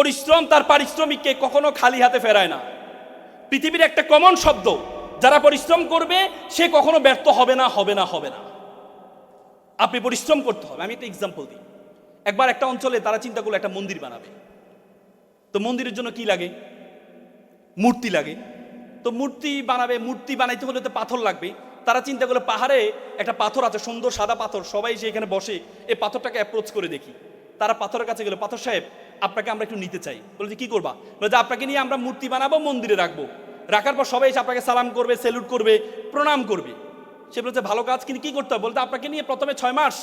পরিশ্রম, তার পারিশ্রমিককে কখনো খালি হাতে ফেরায় না। পৃথিবীর একটা কমন শব্দ, যারা পরিশ্রম করবে, সে কখনো ব্যর্থ হবে না হবে না হবে না। আপনি পরিশ্রম করতে হবে। আমি একটা এক্সাম্পল দিই। একবার একটা অঞ্চলে তারা চিন্তা করল, একটা মন্দির বানাবে। তো মন্দিরের জন্য কি লাগে? মূর্তি লাগে। তো মূর্তি বানাবে, মূর্তি বানাইতে হলে তো পাথর লাগবে। তারা চিন্তা করল, পাহাড়ে একটা পাথর আছে, সুন্দর সাদা পাথর, সবাই যে এখানে বসে, এই পাথরটাকে অ্যাপ্রোচ করে দেখি। তারা পাথরের কাছে গেলো, পাথর সাহেব আপনাকে আমরা একটু নিতে চাই। বলে যে, কি করবা? বলে যে, আপনাকে নিয়ে আমরা মূর্তি বানাবো, মন্দিরে রাখব। রাখার পর সবাই এসে আপনাকে সালাম করবে স্যালুট করবে, প্রণাম করবে। সে বলছে ভালো কাজ, কিন্তু কি করতে হবে? বলতে আপনাকে নিয়ে প্রথমে ছয় মাস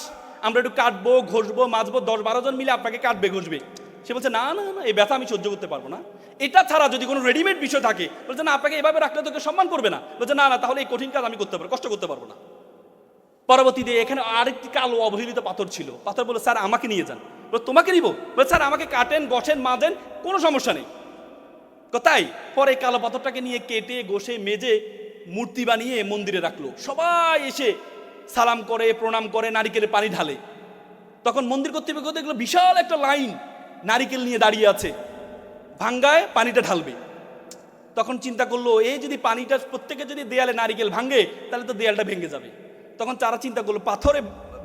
আমরা একটু কাটবো, ঘষবো, মাজবো, দশ বারো জন মিলে আপনাকে কাটবে, ঘষবে। সে বলছে, না না না, এই ব্যথা আমি সহ্য করতে পারব না। এটা ছাড়া যদি কোনো রেডিমেড বিষয় থাকে বলছে না, আপনাকে এভাবে রাখলে তোকে সম্মান করবে না। বলছে না না, তাহলে এই কঠিন কাজ আমি করতে পারব, কষ্ট করতে পারব না। পরবর্তীতে এখানে আরেকটি কালো অবহেলিত পাথর ছিল। পাথর বলে, স্যার, আমাকে নিয়ে যান। তোমাকে নিব? স্যার, আমাকে কাটেন গছেন মাজেন কোনো সমস্যা নেই। তাই? পরে কালো পাথরটাকে নিয়ে কেটে, ঘষে, মেজে, মূর্তি বানিয়ে মন্দিরে রাখল। সবাই এসে সালাম করে, প্রণাম করে, নারিকেলের পানি ঢালে। তখন মন্দির কর্তৃপক্ষ দেখল, বিশাল একটা লাইন নারিকেল নিয়ে দাঁড়িয়ে আছে। ভাঙ্গায় পানিটা ঢালবে। তখন চিন্তা করল এই যদি পানিটা প্রত্যেকে যদি দেয়ালে নারিকেল ভাঙে, তাহলে তো দেয়ালটা ভেঙে যাবে। তখন তারা চিন্তা করল, পাথরে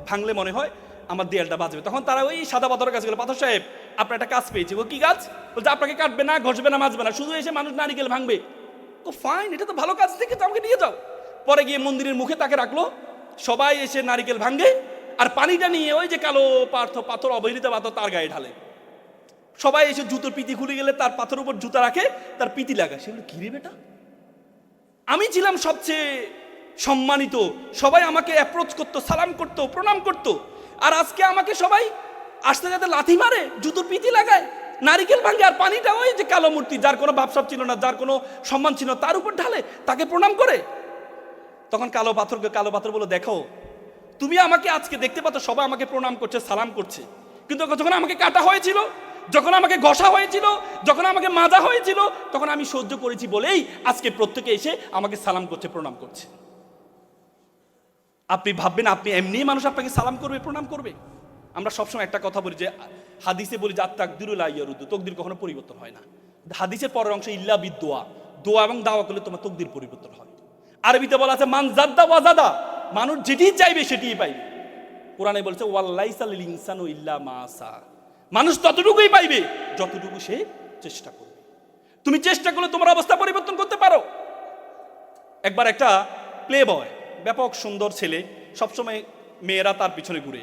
ভাঙলে মনে হয় আমার দেয়ালটা বাঁচবে তখন তারা ওই সাদা পাথরের কাছে গেলো পাথর সাহেব, আপনার একটা কাজ পেয়েছে। ও কি কাজ? বলছে, আপনাকে কাটবে না, ঘষবে না, মাজবে না, শুধু এসে মানুষ নারিকেল ভাঙবে। ও ফাইন এটা তো ভালো কাজ, দেখে তো আমাকে নিয়ে যাও। পরে গিয়ে মন্দিরের মুখে তাকে রাখল। সবাই এসে নারিকেল ভাঙে আর পানিটা নিয়ে ওই যে কালো পার্থ পাথর, অবহেলিত পাথর তার গায়ে ঢালে। সবাই এসে জুতোর পিতি খুলে গেলে তার পাথর উপর জুতা রাখে, তার পিতি লাগায়। সেগুলো কিরে বেটা? আমি ছিলাম সবচেয়ে সম্মানিত। সবাই আমাকে অ্যাপ্রোচ করতো, সালাম করতো, প্রণাম করতো। আর আজকে আমাকে সবাই আসতে যাতে লাথি মারে জুতোর পিতি লাগায়, নারিকেল ভাঙে আর পানিটা ওই যে কালো মূর্তি, যার কোনো ভাবসাব ছিল না, যার কোনো সম্মান ছিল তার উপর ঢালে তাকে প্রণাম করে। তখন কালো পাথরকে কালো পাথর বলে, দেখো, তুমি আমাকে আজকে দেখতে পাচ্ছ, সবাই আমাকে প্রণাম করছে, সালাম করছে। কিন্তু যখন আমাকে কাটা হয়েছিল, যখন আমাকে ঘষা হয়েছিল, যখন আমাকে মাজা হয়েছিল, তখন আমি সহ্য করেছি বলেই আজকে প্রত্যেকে এসে আমাকে সালাম করছে, প্রণাম করছে। আপনি ভাববেন, আপনি এমনি মানুষ আপনাকে সালাম করবে, প্রণাম করবে। আমরা সবসময় একটা কথা বলি যে, হাদিসে বলি যে আত্মাকদিরুল আইয়ারুদ্দু তকদির কখনো পরিবর্তন হয় না। হাদিসের পরের অংশ ইল্লা বিদ দোয়া দোয়া এবং দাওয়া করলে তোমার তকদির পরিবর্তন হয়। আরবিতে বলা আছে, মান জাদ্দা ওয়াজাদা মানুষ যেটি চাইবে সেটিই পাইবে। কোরআনে বলছে ওয়াল্লাইসাল ইনসানু ইল্লা মাসা মানুষ ততটুকুই পাইবে, যতটুকু সে চেষ্টা করবে। তুমি চেষ্টা করলে তোমার অবস্থা পরিবর্তন করতে পারো। একবার একটা প্লে বয় ব্যাপক সুন্দর ছেলে, সবসময় মেয়েরা তার পিছনে ঘুরে।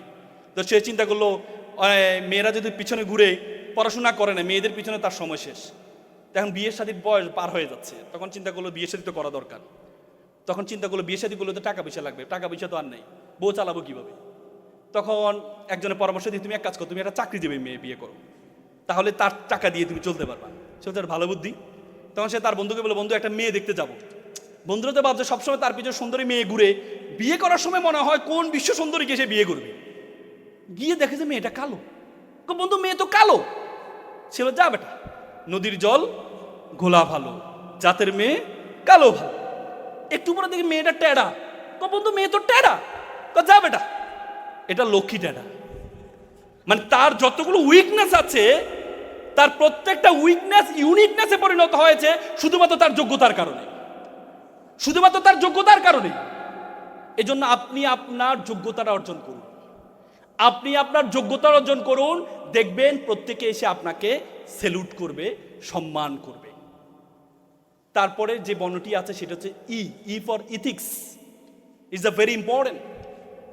তো সে চিন্তা করল মেয়েরা যদি পিছনে ঘুরে পড়াশোনা করে না, মেয়েদের পিছনে তার সময় শেষ। এখন বিয়ের শাদীর বয়স পার হয়ে যাচ্ছে। তখন চিন্তা করল বিয়ে শাদী তো করা দরকার। তখন চিন্তা করল বিয়ে শাদী করলে তো টাকা পয়সা লাগবে, টাকা পয়সা তো আর নেই, বউ চালাবো কীভাবে? তখন একজনের পরামর্শ দিয়ে, তুমি এক কাজ করো, তুমি একটা চাকরি দেবে মেয়ে, বিয়ে করো। তাহলে তার টাকা দিয়ে তুমি চলতে পারবা। সে তার ভালো বুদ্ধি। তখন সে তার বন্ধুকে বলে বন্ধু, একটা মেয়ে দেখতে যাব। বন্ধুরা তো ভাবছে সবসময় তার পিছনে সুন্দরী মেয়ে ঘুরে বিয়ে করার সময় মনে হয় কোন বিশ্ব সুন্দরীকে সে বিয়ে করবে। গিয়ে দেখে যে মেয়েটা কালো। বন্ধু মেয়ে তো কালো। ছিল যা বেটা নদীর জল ঘোলা ভালো জাতের মেয়ে কালো ভালো। একটু পরে দেখি মেয়েটা টেডা কো বন্ধু মেয়ে তো টেডা কো, যা বেটা এটা লক্ষ্মী টেডা মানে তার যতগুলো উইকনেস আছে তার প্রত্যেকটা উইকনেস ইউনিকনেসে পরিণত হয়েছে শুধুমাত্র তার যোগ্যতার কারণে। শুধুমাত্র তার যোগ্যতার কারণে। এজন্য আপনি আপনার যোগ্যতাটা অর্জন করুন। আপনি আপনার যোগ্যতা অর্জন করুন, দেখবেন প্রত্যেকে এসে আপনাকে সেলুট করবে, সম্মান করবে। তারপরে যে বর্ণটি আছে সেটা হচ্ছে E E for ethics is a very important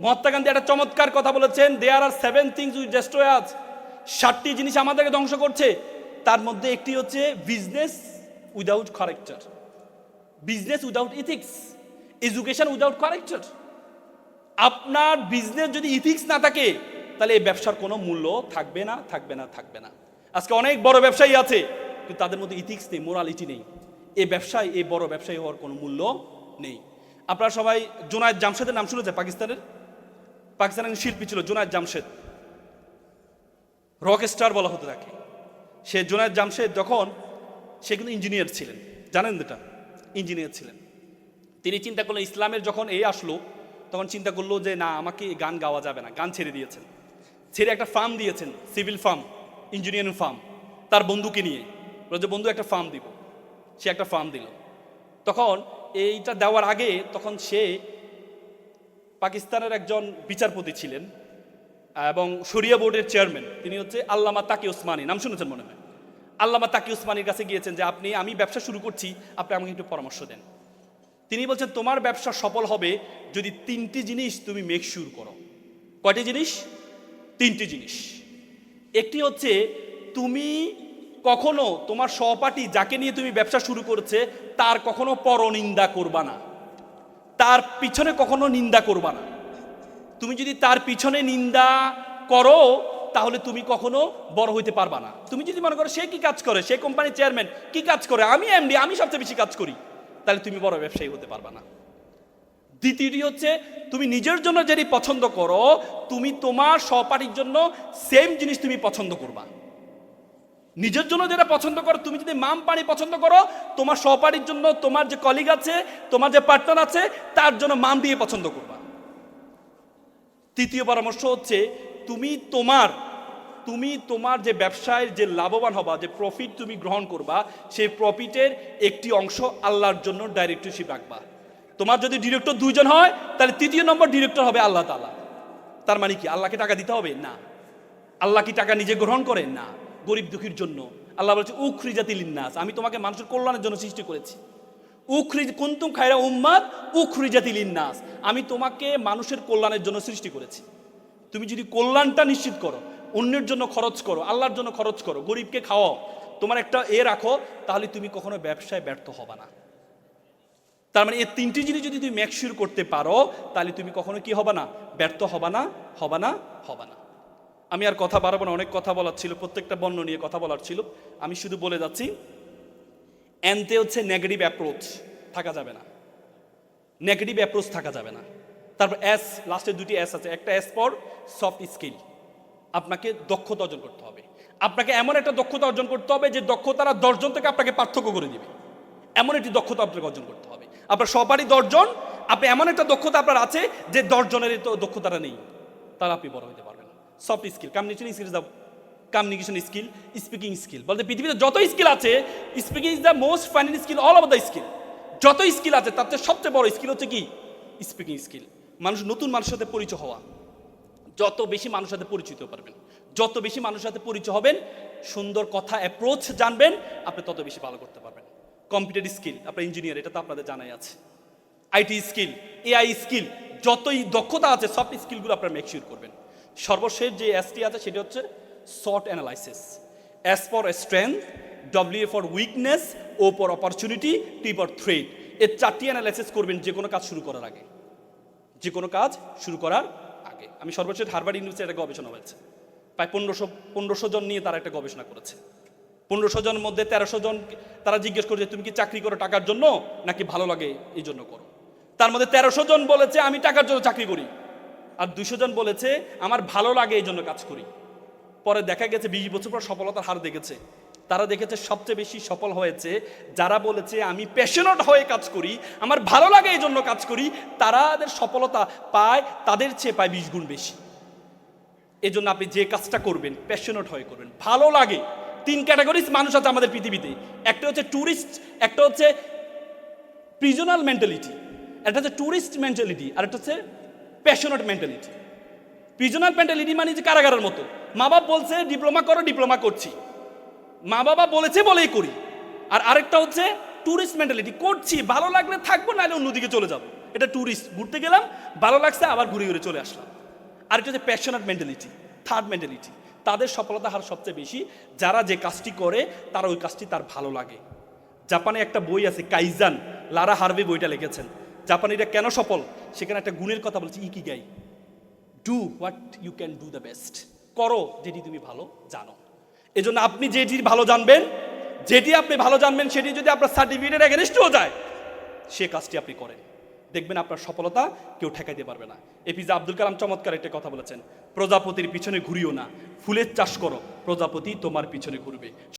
Mahatma Gandhi একটা চমৎকার কথা বলেছেন there are seven things which destroy আজ ষাটটি জিনিস আমাদেরকে ধ্বংস করছে। তার মধ্যে একটি হচ্ছে business without character business without ethics education without character আপনার বিজনেস যদি ইথিক্স না থাকে, তাহলে এই ব্যবসার কোনো মূল্য থাকবে না থাকবে না থাকবে না। আজকে অনেক বড় ব্যবসায়ী আছে, কিন্তু তাদের মধ্যে ইথিক্স নেই মোরালিটি নেই। এই ব্যবসায় এই বড় ব্যবসায়ী হওয়ার কোনো মূল্য নেই। আপনারা সবাই জোনায়দ জামশেদের নাম শুনেছে পাকিস্তানের? পাকিস্তানের শিল্পী ছিল জোনায়দ জামশেদ। রক স্টার বলা হতে থাকে। সে জোনায়দ জামশেদ যখন, সে কিন্তু ইঞ্জিনিয়ার ছিলেন। জানেন এটা ইঞ্জিনিয়ার ছিলেন। তিনি চিন্তা করলেন, ইসলামের যখন এই আসলো, তখন চিন্তা করল যে, না, আমাকে গান গাওয়া যাবে না, গান ছেড়ে দিয়েছেন। ছেড়ে একটা ফার্ম দিয়েছেন, সিভিল ফার্ম, ইঞ্জিনিয়ারিং ফার্ম, তার বন্ধুকে নিয়ে। বলে যে, বন্ধু, একটা ফার্ম দিব। সে একটা ফার্ম দিল। তখন এইটা দেওয়ার আগে, তখন সে পাকিস্তানের একজন বিচারপতি ছিলেন এবং শরিয়া বোর্ডের চেয়ারম্যান। তিনি হচ্ছে আল্লামা তাকি ওসমানী, নাম শুনেছেন মনে হয়। আল্লামা তাকি ওসমানীর কাছে গিয়েছেন যে, আপনি, আমি ব্যবসা শুরু করছি, আপনি আমাকে একটু পরামর্শ দেন। তিনি বলছেন, তোমার ব্যবসা সফল হবে যদি তিনটি জিনিস তুমি মেক শিওর করো। কয়টি জিনিস? তিনটি জিনিস। একটি হচ্ছে, তুমি কখনো তোমার সহপাঠী যাকে নিয়ে তুমি ব্যবসা শুরু করেছে, তার কখনো পরনিন্দা করবা না। তার পিছনে কখনো নিন্দা করবা না। তুমি যদি তার পিছনে নিন্দা করো তাহলে তুমি কখনো বড় হইতে পারবা না। তুমি যদি মনে করো সে কি কাজ করে, সে কোম্পানির চেয়ারম্যান কি কাজ করে, আমি এমডি আমি সবচেয়ে বেশি কাজ করি, তাহলে তুমি বড় ব্যবসায়ী হতে পারবা না। দ্বিতীয়টি হচ্ছে, তুমি নিজের জন্য যেটি পছন্দ করো, তুমি তোমার সহপাঠীর জন্য সেম জিনিস তুমি পছন্দ করবা। নিজের জন্য যেটা পছন্দ করো, তুমি যদি মাম পানি পছন্দ করো, তোমার সহপাঠীর জন্য তোমার যে কলিগ আছে, তোমার যে পার্টনার আছে, তার জন্য মাম দিয়ে পছন্দ করবা। তৃতীয় পরামর্শ হচ্ছে, তুমি তোমার তুমি তোমার যে ব্যবসায় যে লাভবান হবা, যে প্রফিট তুমি গ্রহণ করবা, সেই প্রফিটের একটি অংশ আল্লাহর জন্য ডাইরেক্টরশিপ রাখবা। তোমার যদি ডিরেক্টর দুইজন হয়, তাহলে তৃতীয় নম্বর ডিরেক্টর হবে আল্লাহ তালা তার মানে কি? আল্লাহকে টাকা দিতে হবে? না। আল্লাহ কি টাকা নিজে গ্রহণ করে? না। গরিব দুঃখীর জন্য। আল্লাহ বলছে উখরি জাতি লিন্নাস। আমি তোমাকে মানুষের কল্যাণের জন্য সৃষ্টি করেছি। উখরি কুন্তুম খায়রা উম্মাদ উখরি জাতি লিন্নাস। আমি তোমাকে মানুষের কল্যাণের জন্য সৃষ্টি করেছি। তুমি যদি কল্যাণটা নিশ্চিত করো অন্যের জন্য খরচ করো, আল্লাহর জন্য খরচ করো, গরিবকে খাওয়াও। তোমার একটা এ রাখো, তাহলে তুমি কখনো ব্যবসায় ব্যর্থ হবে না। তার মানে এই তিনটি জিনিস যদি তুমি মেকশিওর করতে পারো, তাহলে তুমি কখনো কি হবে না? ব্যর্থ হবে না হবে না হবে না। আমি আর কথা বাড়াবো না, অনেক কথা বলার ছিল, প্রত্যেকটা বর্ণ নিয়ে কথা বলার ছিল। আমি শুধু বলে যাচ্ছি, এনতে হচ্ছে নেগেটিভ অ্যাপ্রোচ থাকা যাবে না। নেগেটিভ অ্যাপ্রোচ থাকা যাবে না। তারপর এস লাস্টে দুটি এস আছে, একটা এস পর সফট স্কিল আপনাকে দক্ষতা অর্জন করতে হবে। আপনাকে এমন একটা দক্ষতা অর্জন করতে হবে যে দক্ষতারা দশজন থেকে আপনাকে পার্থক্য করে দিবে। এমন একটি দক্ষতা আপনাকে অর্জন করতে হবে। আপনার সবারই দশজন, আপনি এমন একটা দক্ষতা আপনার আছে যে দশজনের দক্ষতাটা নেই। তাহলে আপনি বড় হতে পারবেন সফট স্কিল কমিউনিকেশন স্কিল দাও। কমিউনিকেশন স্কিল স্পিকিং স্কিল বলতে পৃথিবীতে যত স্কিল আছে speaking is the most final skill all over the skill যত স্কিল আছে, তার চেয়ে সবচেয়ে বড় স্কিল হচ্ছে কি? স্পিকিং স্কিল মানুষ নতুন মানুষের সাথে পরিচয় হওয়া। যত বেশি মানুষের সাথে পরিচিত পারবেন, যত বেশি মানুষের সাথে পরিচয় হবেন, সুন্দর কথা অ্যাপ্রোচ জানবেন, আপনি তত বেশি ভালো করতে পারবেন। কম্পিউটার স্কিল আপনার ইঞ্জিনিয়ার এটা তো আপনাদের জানাই আছে। আইটি স্কিল এআই স্কিল যতই দক্ষতা আছে সব স্কিলগুলো আপনারা মেকশিওর করবেন। সর্বশেষ যে এসটি আছে, সেটা হচ্ছে SWOT analysis S for strength W for weakness O for opportunity T for threat এর চারটি অ্যানালাইসিস করবেন যে কোনো কাজ শুরু করার আগে। যে কোনো কাজ শুরু করার আগে। আমি সর্বশেষ হারবার্ড ইউনিভার্সিটি একটা গবেষণা হয়েছে। প্রায় পনেরোশো পনেরোশো জন নিয়ে তারা একটা গবেষণা করেছে। পনেরোশো জনের মধ্যে তেরোশো জন তারা জিজ্ঞেস করছে তুমি কি চাকরি করো টাকার জন্য নাকি ভালো লাগে এই জন্য করো? তার মধ্যে তেরোশো জন বলেছে, আমি টাকার জন্য চাকরি করি। আর দুশো জন বলেছে, আমার ভালো লাগে এই জন্য কাজ করি। পরে দেখা গেছে, বিশ বছর পর সফলতার হার দেখেছে। তারা দেখেছে সবচেয়ে বেশি সফল হয়েছে। যারা বলেছে, আমি প্যাশনেট হয়ে কাজ করি, আমার ভালো লাগে এই জন্য কাজ করি, তারাদের সফলতা পায়, তাদের চেয়ে পায় বিশ গুণ বেশি। এই জন্য আপনি যে কাজটা করবেন প্যাশনেট হয়ে করবেন। ভালো লাগে। তিন ক্যাটাগরিজ মানুষ আছে আমাদের পৃথিবীতে। একটা হচ্ছে ট্যুরিস্ট একটা হচ্ছে প্রিজনাল মেন্টালিটি একটা হচ্ছে ট্যুরিস্ট মেন্টালিটি আর একটা হচ্ছে প্যাশনেট মেন্টালিটি প্রিজনাল মেন্টালিটি মানে যে কারাগারের মতো। মা বাপ বলছে, ডিপ্লোমা করো, ডিপ্লোমা করছি। মা বাবা বলেছে বলেই করি। আর আরেকটা হচ্ছে ট্যুরিস্ট মেন্টালিটি করছি, ভালো লাগলে থাকব, নাহলে অন্যদিকে চলে যাব। এটা ট্যুরিস্ট ঘুরতে গেলাম, ভালো লাগছে, আবার ঘুরে ঘুরে চলে আসলাম। আরেকটা হচ্ছে প্যাশনেট মেন্টালিটি থার্ড মেন্টালিটি তাদের সফলতা হার সবচেয়ে বেশি। যারা যে কাজটি করে, তারা ওই কাজটি তার ভালো লাগে। জাপানে একটা বই আছে, কাইজান, লারা হারভে বইটা লিখেছেন। জাপানিরা কেন সফল? সেখানে একটা গুণের কথা বলছে ikigai do what you can do the best করো যেটি তুমি ভালো জানো। এজন্য আপনি যেটি ভালো জানবেন, যেটি আপনি ভালো জানবেন, সেটি যদি আপনার সার্টিফিকেটের এগেনস্টও যায়, সে কাজটি আপনি করেন। দেখবেন আপনার সফলতা কেউ ঠেকাইতে পারবে না। এপিজে আব্দুল কালাম চমৎকার একটা কথা বলেছেন, প্রজাপতির পিছনে ঘুরিও না। ফুলের চাষ করো, প্রজাপতি তোমার পিছনে ঘুরবে।